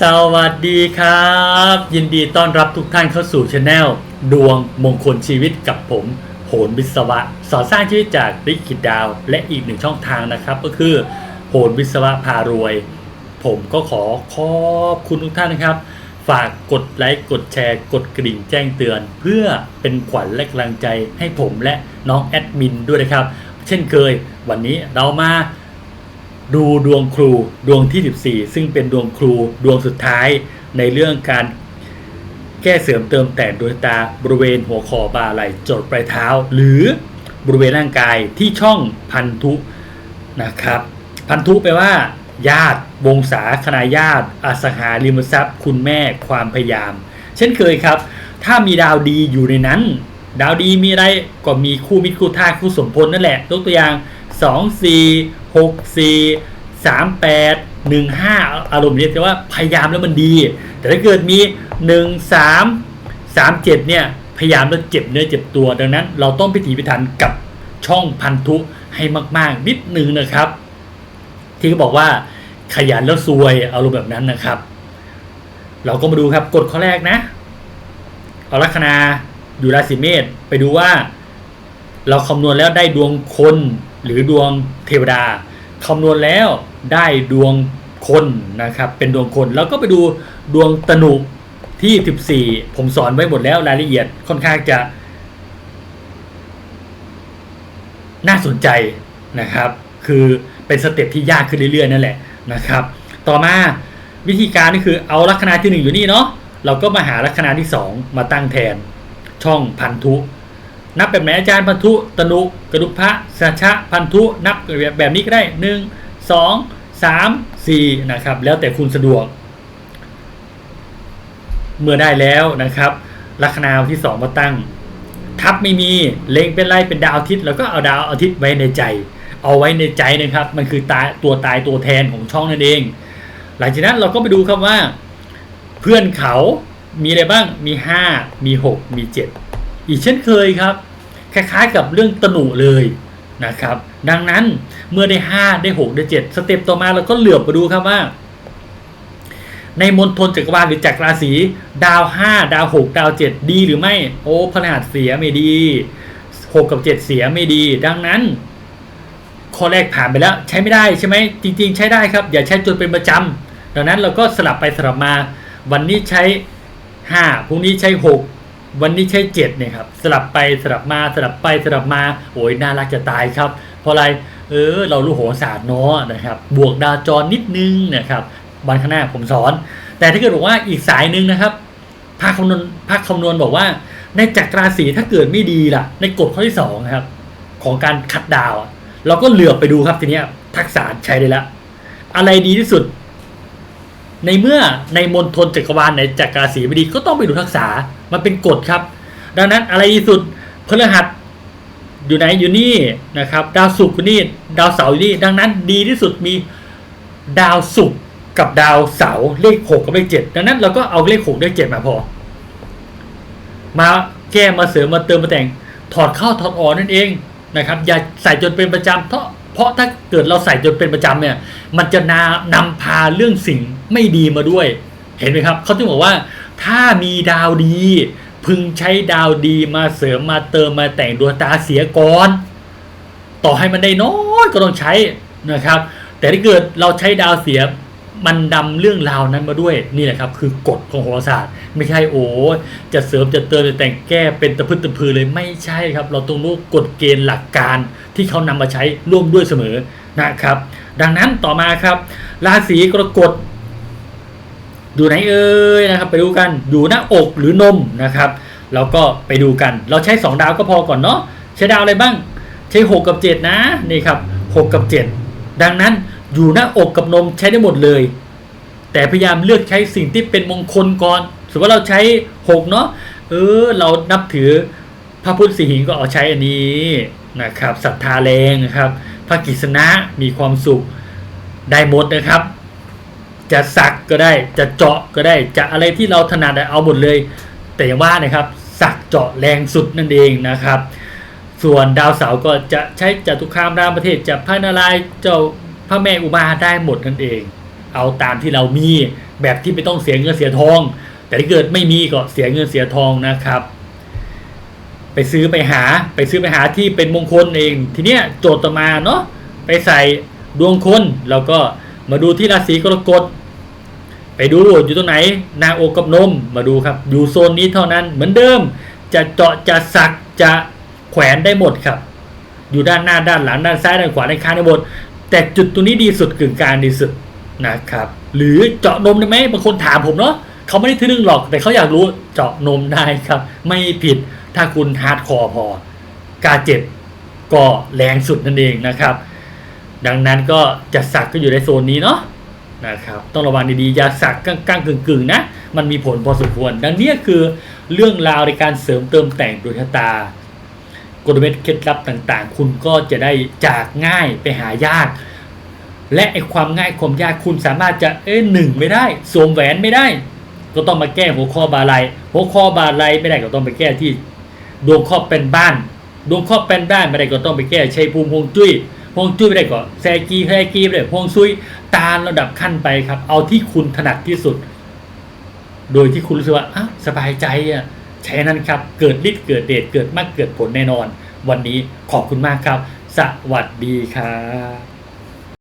สวัสดีครับ ยินดีต้อนรับทุกท่านเข้าสู่ช anel ดวงมงคลชีวิตกับผมโหนวิศวะ สอนสร้างชีวิตจากริกิดดาว และอีกหนึ่งช่องทางนะครับ ก็คือโหนวิศวะพารวย ผมก็ขอขอบคุณทุกท่านนะครับ ฝากกดไลค์กดแชร์ กดกริ่งแจ้งเตือน เพื่อเป็นขวัญและกำลังใจให้ผมและน้องแอดมินด้วยนะครับ เช่นเคย วันนี้เรามา ดูดวงครูดวงที่ 14 ซึ่งเป็นดวงครูดวงสุดท้ายในเรื่องการแก้เสริมเติมแต่งดวงตาบริเวณหัวคอบ่าไหล่จดปลายเท้า หรือบริเวณร่างกายที่ช่องพันธุนะครับ พันธุแปลว่า ญาติ วงศาคณาญาติ อสังหาริมทรัพย์ คุณแม่ความพยายาม เช่นเคยครับ ถ้ามีดาวดีอยู่ในนั้น ดาวดีมีอะไรก็มีคู่มิตรคู่ท่าคู่สมพลนั่นแหละยกตัวอย่าง 2 4 6 4 3 8 1 5อารมณ์นี้แต่ว่าพยายามแล้วมันดี แต่ถ้าเกิดมี1 3 3 7เนี่ยพยายามแล้วเจ็บเนื้อเจ็บตัว ดังนั้น เราต้องพิถีพิถันกับช่องพันธุให้มาก ๆ นิดนึงนะครับ ที่เขาบอกว่าขยันแล้วซวยอารมณ์แบบนั้นนะครับ เราก็มาดูครับกฎข้อแรกนะเอาลัคนาอยู่ราศีเมษไปดูว่า เราคำนวณแล้วได้ดวงคน หรือดวงเทวดาคำนวณแล้วได้ดวงคนนะครับ เป็นดวงคนแล้วก็ไปดูดวงตนุที่ 14 ผมสอนไว้หมดแล้วรายละเอียดค่อนข้างจะ น่าสนใจนะครับ คือเป็นสเต็ปที่ยากขึ้นเรื่อยๆนั่นแหละนะครับ ต่อมาวิธีการนี่คือเอาลัคนาที่หนึ่งอยู่นี่เนาะเราก็มาหาลัคนาที่สองมาตั้งแทนช่องพันธุ นับแบบไหนอาจารย์พันธุตนุกระดุพะสัชะพันธุนับแบบนี้ก็ได้หนึ่งสองสามสี่นะครับ แล้วแต่คุณสะดวก เมื่อได้แล้วนะครับลัคนาที่สองมาตั้ง ทับไม่มีเล็งเป็นไรเป็นดาวอาทิตย์แล้วก็เอาดาวอาทิตย์ไว้ในใจ เอาไว้ในใจนะครับ มันคือตายตัวตายตัวแทนของช่องนั่นเอง หลังจากนั้นเราก็ไปดูครับว่า เพื่อนเขามีอะไรบ้างมี 5 มี 6 มี 7 อีกเช่นเคยครับ คล้ายๆกับเรื่องตนุเลยนะครับ ดังนั้นเมื่อได้ 5 ได้ 6 ได้ 7 สเต็ปต่อมาเราก็เหลือบมาดูครับว่า ในมณฑลจักรวาลหรือจักรราศีดาว 5 ดาว 6 ดาว 7 ดีหรือไม่โอ้พฤหัสเสียไม่ดี 6 กับ 7 เสียไม่ดี ดังนั้นข้อแรกผ่านไปแล้วใช้ไม่ได้ใช่ไหมจริง ๆ ใช้ได้ครับ อย่าใช้จนเป็นประจำดังนั้นเราก็สลับไปสลับมา วันนี้ใช้ 5พรุ่งนี้ใช้ 6 วันนี้ใช้7เนี่ยครับสลับไปสลับมาสลับไปสลับมาโอ้ยน่ารักจะตายครับ เพราะอะไรเออเรารู้โหราศาสตร์เนาะนะครับ บวกดาวจรนิดนึงนะครับวันข้างหน้าผมสอน แต่ถ้าเกิดบอกว่าอีกสายหนึ่งนะครับภาคคำนวณภาคคำนวณบอกว่า ในจักรราศีถ้าเกิดไม่ดีล่ะ ในกฎข้อที่สองนะครับ ของการคัดดาว เราก็เหลือบไปดูครับทีนี้ทักษะใช้ได้ล้วอะไรดีที่สุด ในเมื่อในมณฑลจักรวาลในจักราศีไม่ดีก็ต้องไปดูทักษะมันเป็นกฎครับ ดังนั้นอะไรดีสุดพฤหัสอยู่ไหนอยู่นี่นะครับดาวศุกร์อยู่นี่ดาวเสาร์อยู่นี่ ดังนั้นดีที่สุดมีดาวศุกร์กับดาวเสาร์เลขหกกับเลขเจ็ดดังนั้นเราก็เอาเลขหกเลขเจ็ดมาพอ มาแก้มาเสริมมาเติมมาแต่งถอดเข้าถอดออกนั่นเองนะครับ อย่าใส่จนเป็นประจำเพราะ เพราะถ้าเกิดเราใส่จนเป็นประจำเนี่ย มันจะนานำพาเรื่องสิ่งไม่ดีมาด้วย เห็นไหมครับเขาจึงบอกว่าถ้ามีดาวดี พึงใช้ดาวดีมาเสริมมาเติมมาแต่งดวงตาเสียก่อน ต่อให้มันได้น้อยก็ต้องใช้นะครับ แต่ถ้าเกิดเราใช้ดาวเสีย มันนำเรื่องราวนั้นมาด้วยนี่แหละครับ คือกฎของโหราศาสตร์ ไม่ใช่โอ้จะเสริมจะเติมจะแต่งแก้เป็นตะพึดตะพือเลยไม่ใช่ครับ เราต้องรู้กฎเกณฑ์หลักการที่เขานำมาใช้ร่วมด้วยเสมอนะครับ ดังนั้นต่อมาครับ ราศีกรกฎอยู่ไหนเอ่ยนะครับ ไปดูกันอยู่หน้าอกหรือนมนะครับเราก็ไปดูกัน เราใช้ 2 ดาวก็พอก่อนเนาะใช้ดาวอะไรบ้าง ใช้ 6 กับ 7 นะนี่ครับ 6 กับ 7 ดังนั้น อยู่หน้าอกกับนมใช้ได้หมดเลย แต่พยายามเลือกใช้สิ่งที่เป็นมงคลก่อนสมมติว่าเราใช้6เนาะเออเรานับถือพระพุทธสีหิงก็เอาใช้อันนี้นะครับศรัทธาแรงนะครับ พระกิษณะมีความสุขได้หมดนะครับ จะสักก็ได้จะเจาะก็ได้จะอะไรที่เราถนัดเอาหมดเลย แต่อย่างว่านะครับ สักเจาะแรงสุดนั่นเองนะครับ ส่วนดาวเสาร์ก็จะใช้จตุคามรามประเทศจะพระนารายเจ้า พระแม่อุมาได้หมดนั่นเอง เอาตามที่เรามีแบบที่ไม่ต้องเสียเงินเสียทอง แต่ถ้าเกิดไม่มีก็เสียเงินเสียทองนะครับ ไปซื้อไปหาไปซื้อไปหาที่เป็นมงคลเอง ทีเนี้ยโจทย์ต่อมาเนาะไปใส่ดวงคนแล้วก็มาดูที่ราศีกรกฎไปดูอยู่ตรงไหนหนาอกกับนมมาดูครับ อยู่โซนนี้เท่านั้นเหมือนเดิม จะเจาะจะสักจะแขวนได้หมดครับ อยู่ด้านหน้าด้านหลังด้านซ้ายด้านขวาด้านข้างได้หมด แต่จุดตรงนี้ดีสุดกึ่งกลางดีสุดนะครับ หรือเจาะนมได้ไหมบางคนถามผมเนาะเขาไม่ได้ทึ่งหรอก แต่เขาอยากรู้เจาะนมได้ครับ ไม่ผิดถ้าคุณฮาร์ดคอร์พอ การเจ็บก็แรงสุดนั่นเองนะครับ ดังนั้นก็จะสักก็อยู่ในโซนนี้เนาะนะครับต้องระวังดีๆอย่าสักก้างๆกึ่งๆนะมันมีผลพอสมควร ดังนี้คือเรื่องราวในการเสริมเติมแต่งดวงชะตา กลเม็ดเคล็ดลับต่างๆ คุณก็จะได้จากง่ายไปหายาก และไอ้ความง่ายความยากคุณสามารถจะเอ้หนึ่งไม่ได้สวมแหวนไม่ได้ ก็ต้องมาแก้หัวข้อบาลัยหัวข้อบาลัยไม่ได้ก็ต้องไปแก้ที่ ดวงครอบเป็นบ้าน ดวงครอบเป็นบ้านไม่ได้ก็ต้องไปแก้ชัยภูมิฮวงจุ้ยฮวงจุ้ยไม่ได้ก็แซกีแซกีไม่ได้ฮวงซุยตามระดับขั้นไปครับ เอาที่คุณถนัดที่สุด โดยที่คุณรู้สึกว่าอ้าสบายใจอะ ใช้นั้นครับ เกิดฤทธิ์เกิดเดชเกิดมากเกิดผลแน่นอน วันนี้ขอบคุณมากครับ สวัสดีครับ